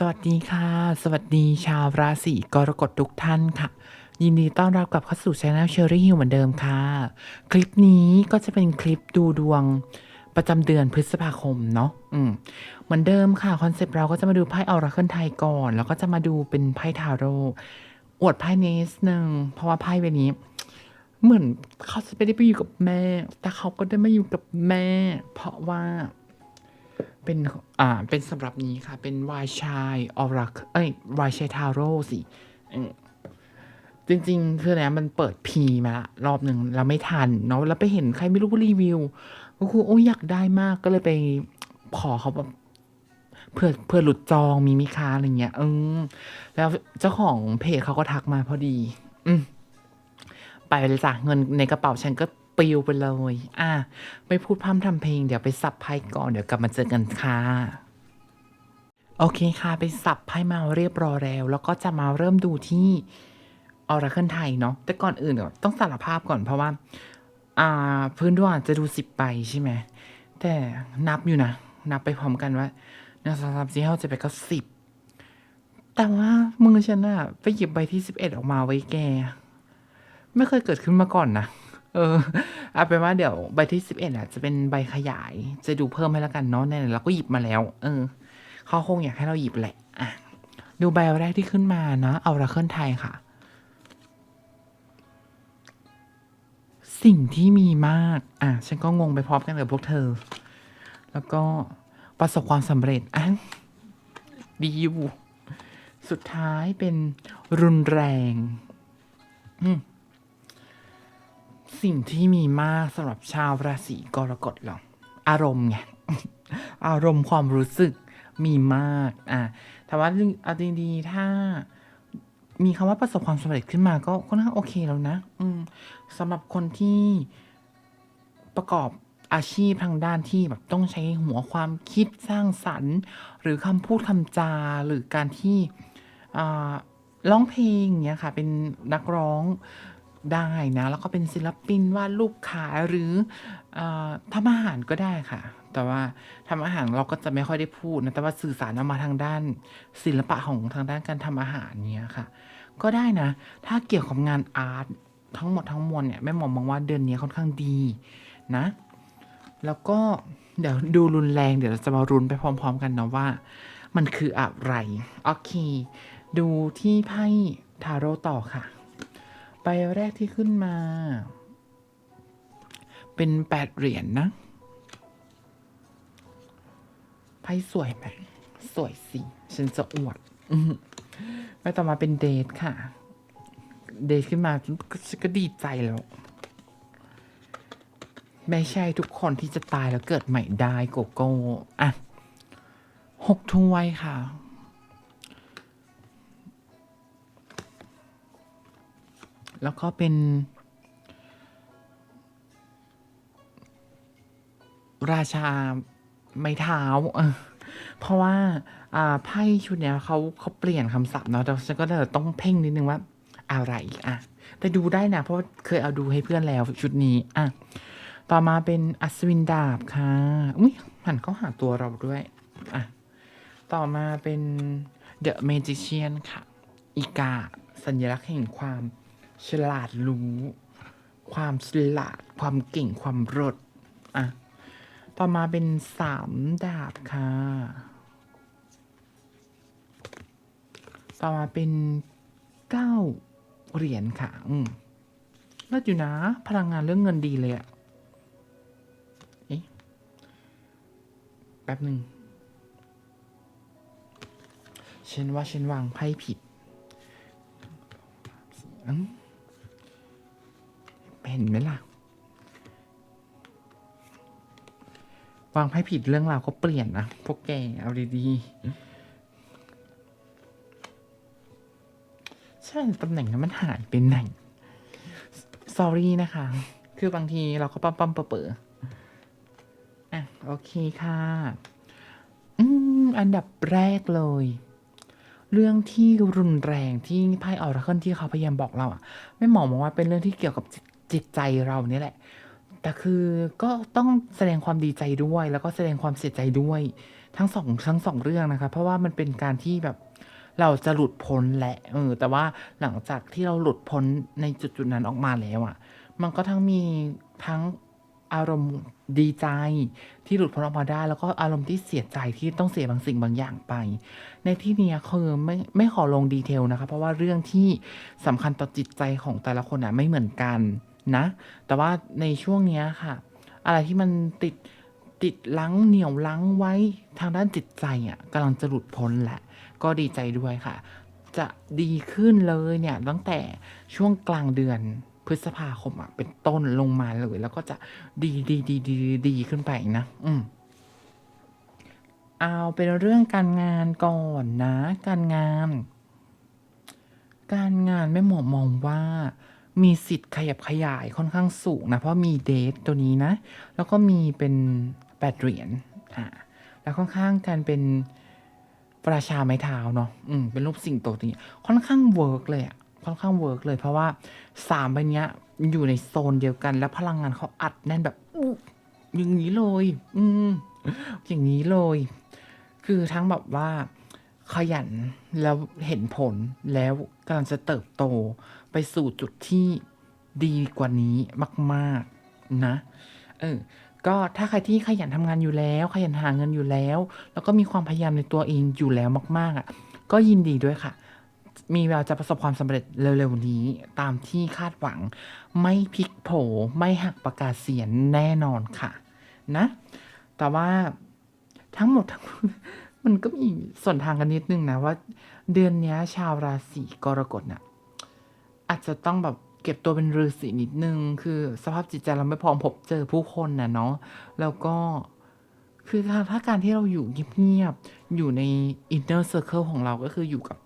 สวัสดีค่ะ สวัสดีชาวราศีกรกฎทุกท่านค่ะ ยินดีต้อนรับกลับเข้าสู่ช anel Cherry Hill เหมือนเดิมค่ะ คลิปนี้ก็จะเป็นคลิปดูดวงประจำเดือนพฤษภาคมเนาะอืมเหมือนเดิมค่ะ คอนเซปต์เราก็จะมาดูไพ่ออราเคิลไทยก่อน แล้วก็จะมาดูเป็นไพ่ทาโร่อวดไพ่นิดนึงเพราะว่าไพ่ใบนี้ เหมือนเขาจะไม่ได้ไปอยู่กับแม่ แต่เขาก็ได้มาอยู่กับแม่ เพราะว่า เป็นอ่าเป็นสำหรับนี้ค่ะ เป็นวายชายออรักเอ้ยวายชายทาโร่สิจริงๆ คือเนี้ยมันเปิดพีมาละรอบหนึ่งเราไม่ทันเนาะแล้วไปเห็นใครไม่รู้รีวิว ก็คือโอ้ยอยากได้มากก็เลยไปขอเขาแบบเพื่อเพื่อหลุดจองมีมิค้าอะไรเงี้ยเออแล้วเจ้าของเพจเขาก็ทักมาพอดี อืมไปเลยจ้ะเงินในกระเป๋าฉันก็ ปิวไปเลย อะ ไม่พูดพร่ำทำเพลง เดี๋ยวไปสับไพ่ก่อน เดี๋ยวกลับมาเจอกันค่ะโอเคค่ะ ไปสับไพ่มาเรียบร้อยแล้ว แล้วก็จะมาเริ่มดูที่ออราเคิลไทยเนาะแต่ก่อนอื่นเดี๋ยต้องสารภาพก่อนเพราะว่า อ่า พื้นดวงจะดูสิบใบใช่ไหม แต่นับอยู่นะ นับไปพร้อมกันว่าหนึ่งสองสามสี่ห้าเจ็ดแปดเก้าสิบแต่ว่ามือฉันอะไปหยิบใบที่สิบเอ็ดออกมาไว้แก ไม่เคยเกิดขึ้นมาก่อนนะ เออเอาเป็นว่าเดี๋ยวใบที่สิบเอ็ดอะจะเป็นใบขยาย จะดูเพิ่มให้แล้วกันเนาะเนี่ยเราก็หยิบมาแล้ว เออเขาคงอยากให้เราหยิบแหละอะดูใบแรกที่ขึ้นมานะเอาราเคิลไทยค่ะ สิ่งที่มีมาก อะ ฉันก็งงไปพร้อมกันกับพวกเธอ แล้วก็ประสบความสำเร็จอะดีอยู่สุดท้ายเป็นรุนแรง อืม สิ่งที่มีมากสำหรับชาวราศีกรกฎหรออารมณ์ไง อารมณ์ความรู้สึกมีมากอะแต่ว่าเอาดีๆถ้ามีคำว่าประสบความสำเร็จขึ้นมาก็ก็น่างโอเคแล้วนะ อืมสำหรับคนที่ประกอบอาชีพทางด้านที่แบบต้องใช้หัวความคิดสร้างสรรค์ หรือคำพูดคำจาหรือการที่ร้องเพลงเนี้ยค่ะ เป็นนักร้อง ได้นะ แล้วก็เป็นศิลปินวาดรูปขายหรืออทำอาหารก็ได้ค่ะ แต่ว่าทำอาหารเราก็จะไม่ค่อยได้พูดนะ แต่ว่าสื่อสารออกมาทางด้านศิลปะของทางด้านการทำอาหารเนี้ยค่ะ ก็ได้นะ ถ้าเกี่ยวกับงานอาร์ตทั้งหมดทั้งมวลเนี่ยแม่หมอมองว่าเดือนนี้ค่อนข้างดีนะ แล้วก็เดี๋ยวดูรุนแรงเดี๋ยวเราจะมารุนไปพร้อม ๆ กันนะว่า มันคืออะไร โอเค ดูที่ไพ่ทาโร่ต่อค่ะ ใบแรกที่ขึ้นมา เป็นแปดเหรียญนะไพ่สวยไหมสวยสิ ฉันจะอวดอืมแล้ต่อมาเป็นเดทค่ะ เดทขึ้นมาฉันก็ดีใจแล้วไม่ใช่ทุกคนที่จะตายแล้วเกิดใหม่ได้โกโก้ อะหกถ้วยค่ะ แล้วก็เป็น ราชาไม้เท้า เพราะว่า อ่าไพ่ชุดเนี้ยเขาเขาเปลี่ยนคำศัพท์เนาะแต่ฉันก็เลยต้องเพ่งนิดนึงว่า อะไรอะ แต่ดูได้นะ เพราะเคยเอาดูให้เพื่อนแล้วชุดนี้อะต่อมาเป็นอัศวินดาบค่ะ อุ้ยหันเข้าหาตัวเราด้วย อะ ต่อมาเป็น The Magician ค่ะ อีกา สัญลักษณ์แห่งความ ฉลาดรู้ ความฉลาด ความเก่งความรดอะ ต่อมาเป็นสามดาบค่ะ ต่อมาเป็นเก้าเหรียญค่ะ อืมเลิศอยู่นะ พลังงานเรื่องเงินดีเลยอะเอ๊ะแป๊บหนึ่งฉันว่าฉันวางไพ่ผิดอืม ห็นไหมล่ะ วางไพ่ผิดเรื่องราวก็เปลี่ยนนะ พวกแก เอาดีๆ ใช่ ตำแหน่งนั้นมันหายไปไหน sorry นะคะ คือบางทีเราก็ปั๊มปั๊มเปอๆอะ โอเคค่ะ อืม อันดับแรกเลยเรื่องที่รุนแรงที่ไพ่ออราเคิลที่เขาพยายามบอกเราอะไม่หมอมองว่าเป็นเรื่องที่เกี่ยวกับจิต จิตใจเราเนี่ยแหละ แต่คือก็ต้องแสดงความดีใจด้วย แล้วก็แสดงความเสียใจด้วย ทั้งสองทั้งสองเรื่องนะคะ เพราะว่ามันเป็นการที่แบบเราจะหลุดพ้นแหละเออ แต่ว่าหลังจากที่เราหลุดพ้นในจุดจุดนั้นออกมาแล้วอะ่ะ มันก็ทั้งมีทั้งอารมณ์ดีใจที่หลุดพ้นออกมาได้ แล้วก็อารมณ์ที่เสียใจที่ต้องเสียบางสิ่งบางอย่างไป ในที่นี้คือไม่ไม่ขอลงดีเทลนะคะ เพราะว่าเรื่องที่สำคัญต่อจิตใจของแต่ละคนอะไม่เหมือนกัน นะ แต่ว่าในช่วงเนี้ยค่ะ อะไรที่มันติดติดลังเหนียวลังไว้ทางด้านจิตใจอะกำลังจะหลุดพ้นแหละ ก็ดีใจด้วยค่ะ จะดีขึ้นเลยเนี่ยตั้งแต่ช่วงกลางเดือนพฤษภาคมอะเป็นต้นลงมาเลย แล้วก็จะดีดีดีดีดีดีขึ้นไปนะ อืมเอาเป็นเรื่องการงานก่อนนะ การงาน การงานแม่หมอมองว่า มีสิทธิ์ขยับขยายค่อนข้างสูงนะ เพราะมีเดทตัวนี้นะ แล้วก็มีเป็นแปดเหรียญอ่าแล้วค่อนข้างการเป็นประชาไม้เท้าเนาะอืมเป็นรูปสิ่งโตตัวนี้ ค่อนข้างเวิร์กเลยอะค่อนข้างเวิร์กเลยเพราะว่าสามใบเนี้ยอยู่ในโซนเดียวกัน แล้วพลังงานเขาอัดแน่นแบบอู้อย่างนี้เลย อืมอย่างนี้เลย คือทั้งแบบว่า ขยันแล้วเห็นผลแล้วกำลังจะเติบโตไปสู่จุดที่ดีกว่านี้มาก ๆ นะ เออ ก็ถ้าใครที่ขยันทำงานอยู่แล้ว ขยันหาเงินอยู่แล้ว แล้วก็มีความพยายามในตัวเองอยู่แล้วมาก ๆอะ ก็ยินดีด้วยค่ะ มีแววจะประสบความสำเร็จเร็ว ๆ นี้ ตามที่คาดหวัง ไม่พลิกโผไม่หักประกาศเสียงแน่นอนค่ะ นะ แต่ว่าทั้งหมดทั้งมวล มันก็มีส่วนทางกันนิดนึงนะว่า เดือนนี้ชาวราศีกรกฎน่ะอาจจะต้องแบบเก็บตัวเป็นฤาษีนิดนึง คือสภาพจิตใจเราไม่พร้อมพบเจอผู้คนนะเนาะแล้วก็คือถ้าถ้าการที่เราอยู่เงียบๆ อยู่ในอินเนอร์เซอร์เคิลของเราก็คืออยู่กับ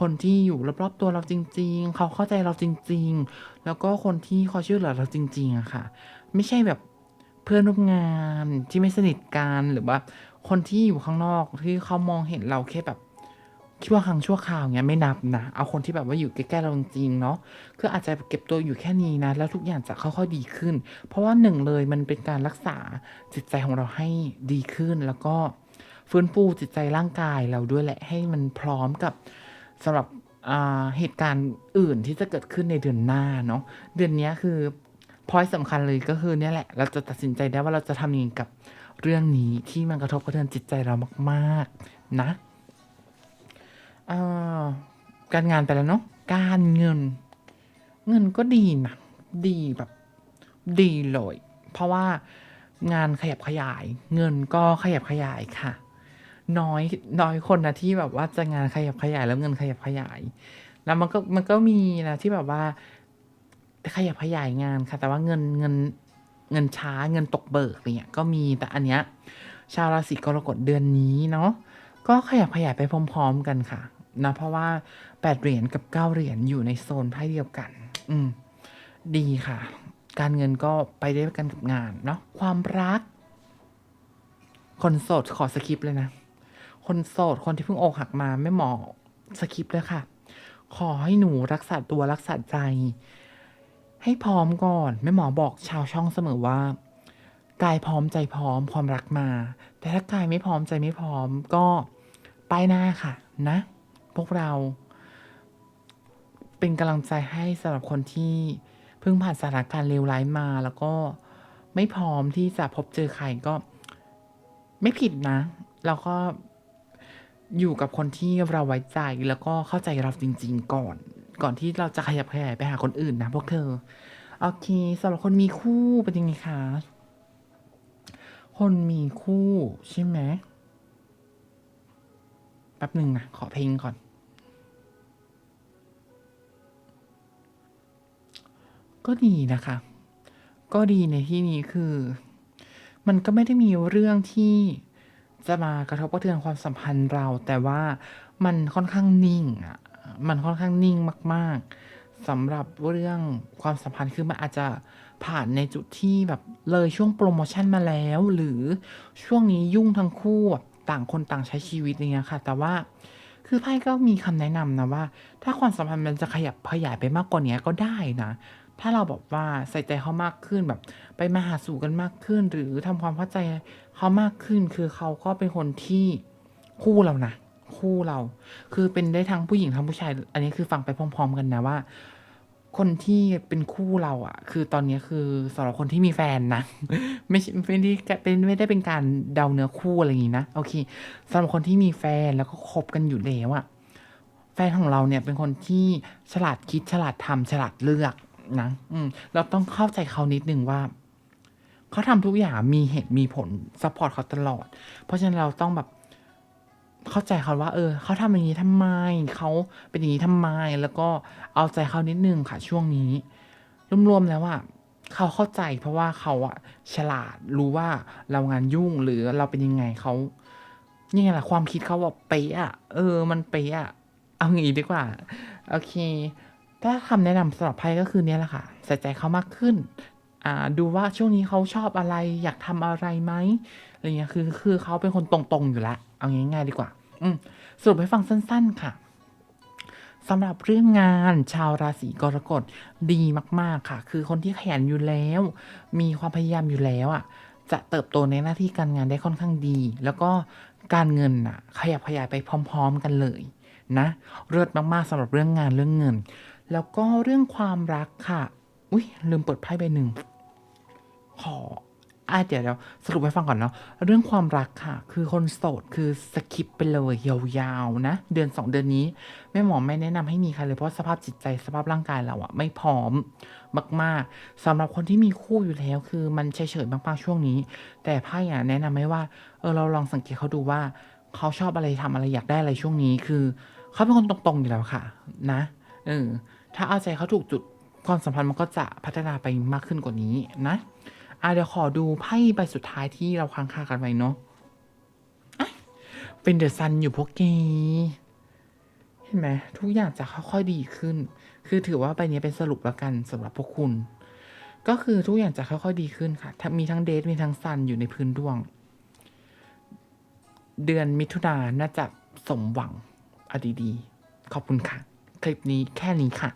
คนที่อยู่รอบๆตัวเราจริง ๆ เขาเข้าใจเราจริง ๆ แล้วก็คนที่คอยช่วยเหลือเราจริง ๆอะค่ะ ไม่ใช่แบบเพื่อนร่วมงานที่ไม่สนิทกันหรือว่า คนที่อยู่ข้างนอกที่เขามองเห็นเราแค่แบบชั่วครั้งชั่วคราวเงี้ยไม่นับนะเอาคนที่แบบว่าอยู่ใกล้ๆเราจริงๆเนาะคืออาจจะเก็บตัวอยู่แค่นี้นะ แล้วทุกอย่างจะค่อยๆดีขึ้น เพราะว่าหนึ่งเลยมันเป็นการรักษาจิตใจของเราให้ดีขึ้น แล้วก็ฟื้นฟูจิตใจร่างกายเราด้วยแหละให้มันพร้อมกับสำหรับอ่าเหตุการณ์อื่นที่จะเกิดขึ้นในเดือนหน้าเนาะเดือนนี้คือพอยสำคัญเลยก็คือเนี่ยแหละ เราจะตัดสินใจได้ว่าเราจะทำยังไงกับ เรื่องนี้ที่มันกระทบกระเทือนจิตใจเรามากๆนะการงานไปแล้วเนาะการเงิน เงินก็ดีนะดีแบบดีเลย เพราะว่างานขยับขยาย เงินก็ขยับขยายค่ะ น้อยน้อยคนนะที่แบบว่าจะงานขยับขยายแล้วเงินขยับขยาย แล้วมันก็มันก็มีนะที่แบบว่าขยับขยายงานค่ะ แต่ว่าเงินเงิน เงินช้าเงินตกเบิกอะไรเนี่ยก็มีแต่อันเนี้ยชาวราศีกรกฎเดือนนี้เนาะก็ขยับขยายไปพร้อม ๆ กันค่ะนะเพราะว่าแปดเหรียญกับเก้าเหรียญอยู่ในโซนไพ่เดียวกัน อืม ดีค่ะ การเงินก็ไปได้กันกับงานเนาะความรัก คนโสดขอสคริปเลยนะ คนโสดคนที่เพิ่งอกหักมาไม่หมอสคริปเลยค่ะ ขอให้หนูรักษาตัวรักษาใจ ให้พร้อมก่อน แม่หมอบอกชาวช่องเสมอว่า กายพร้อมใจพร้อมความรักมา แต่ถ้ากายไม่พร้อมใจไม่พร้อมก็ไปหน้าค่ะ นะ พวกเรา เป็นกำลังใจให้สำหรับคนที่เพิ่งผ่านสถานการณ์เลวร้ายมา แล้วก็ไม่พร้อมที่จะพบเจอใครก็ ไม่ผิดนะ แล้วก็อยู่กับคนที่เราไว้ใจแล้วก็เข้าใจเราจริง ๆ ก่อน ก่อนที่เราจะขยับขยายไปหาคนอื่นนะพวกเธอ โอเคสำหรับคนมีคู่เป็นยังไงคะ คนมีคู่ใช่ไหมแป๊บหนึ่งนะขอเพลงก่อน ก็ดีนะคะ ก็ดีในที่นี้คือ มันก็ไม่ได้มีเรื่องที่จะมากระทบกระเทือนความสัมพันธ์เรา แต่ว่ามันค่อนข้างนิ่งอะ มันค่อนข้างนิ่งมาก ๆสำหรับเรื่องความสัมพันธ์คือมันอาจจะผ่านในจุดที่แบบเลยช่วงโปรโมชั่นมาแล้ว หรือช่วงนี้ยุ่งทั้งคู่แบบต่างคนต่างใช้ชีวิตอย่างเงี้ยค่ะ แต่ว่าคือไพ่ก็มีคำแนะนำนะว่า ถ้าความสัมพันธ์มันจะขยับขยายไปมากกว่านี้ก็ได้นะ ถ้าเราแบบว่าใส่ใจเขามากขึ้นแบบ ไปมาหาสู่กันมากขึ้น หรือทำความเข้าใจเขามากขึ้น คือเขาก็เป็นคนที่คู่เรานะ คู่เรา คือเป็นได้ทั้งผู้หญิงทั้งผู้ชาย อันนี้คือฟังไปพร้อม ๆ กันนะว่า คนที่เป็นคู่เราอะคือตอนนี้คือสำหรับคนที่มีแฟนนะ ไม่ใช่ไม่ได้เป็นไม่ได้เป็นการเดาเนื้อคู่อะไรอย่างนี้นะโอเคสำหรับคนที่มีแฟนแล้วก็คบกันอยู่แล้วอะแฟนของเราเนี่ยเป็นคนที่ฉลาดคิดฉลาดทำฉลาดเลือกนะอืม เราต้องเข้าใจเขานิดนึงว่าเขาทำทุกอย่างมีเหตุมีผลซัพพอร์ตเขาตลอด เพราะฉะนั้นเราต้องแบบ เข้าใจเขาว่า เออเขาทำอย่างนี้ทำไมเขาเป็นอย่างนี้ทำไม แล้วก็เอาใจเขานิดนึงค่ะช่วงนี้รวมๆแล้วว่าเขาเข้าใจเพราะว่าเขาอะฉลาดรู้ว่าเรางานยุ่งหรือเราเป็นยังไงเขายังไงล่ะความคิดเขาแบบเป๊ะอะเออ มันเป๊ะอะเอางี้ดีกว่า โอเค ถ้าคำแนะนำสำหรับไพ่ก็คือเนี้ยแหละค่ะ ใส่ใจเขามากขึ้น อ่า ดูว่าช่วงนี้เขาชอบอะไร อยากทำอะไรไหม อะไรเงี้ยคือคือเขาเป็นคนตรงๆอยู่แล้วเอาง่ายๆดีกว่า อืมสรุปให้ฟังสั้น ๆ ค่ะสำหรับเรื่องงานชาวราศีกรกฎดีมาก ๆ ค่ะ คือคนที่ขยันอยู่แล้ว มีความพยายามอยู่แล้วอะ จะเติบโตในหน้าที่การงานได้ค่อนข้างดี แล้วก็การเงินอะ ขยับขยายไปพร้อม ๆ กันเลยนะเลิศมากๆสำหรับเรื่องงานเรื่องเงิน แล้วก็เรื่องความรักค่ะ อุ้ยลืมเปิดไพ่ใบหนึ่งขอ อะเดี๋ยวเดี๋ยวสรุปให้ฟังก่อนเนาะเรื่องความรักค่ะ คือคนโสดคือสคิปไปเลยยาวๆนะ เดือนสองเดือนนี้แม่หมอไม่แนะนำให้มีใครเลยเพราะสภาพจิตใจสภาพร่างกายเราอะไม่พร้อมมาก ๆสำหรับคนที่มีคู่อยู่แล้ว คือมันเฉยๆมากๆช่วงนี้ แต่ไพ่อะแนะนำให้ว่าเออเราลองสังเกตเขาดูว่าเขาชอบอะไรทำอะไรอยากได้อะไรช่วงนี้คือเขาเป็นคนตรงๆอยู่แล้วค่ะ นะเออถ้าเอาใจเขาถูกจุดความสัมพันธ์มันก็จะพัฒนาไปมากขึ้นกว่านี้นะ อะเดี๋ยวขอดูไพ่ใบสุดท้ายที่เราค้างคากันไว้เนาะะเป็นเดอะซันอยู่พวกเกเห็นไหมทุกอย่างจะค่อยๆดีขึ้น คือถือว่าใบนี้เป็นสรุปแล้วกันสำหรับพวกคุณ ก็คือทุกอย่างจะค่อยๆดีขึ้นค่ะทั้งมีทั้งเดทมีทั้งซันอยู่ในพื้นดวง เดือนมิถุนานน่าจะสมหวังอะดีๆขอบคุณค่ะ คลิปนี้แค่นี้ค่ะ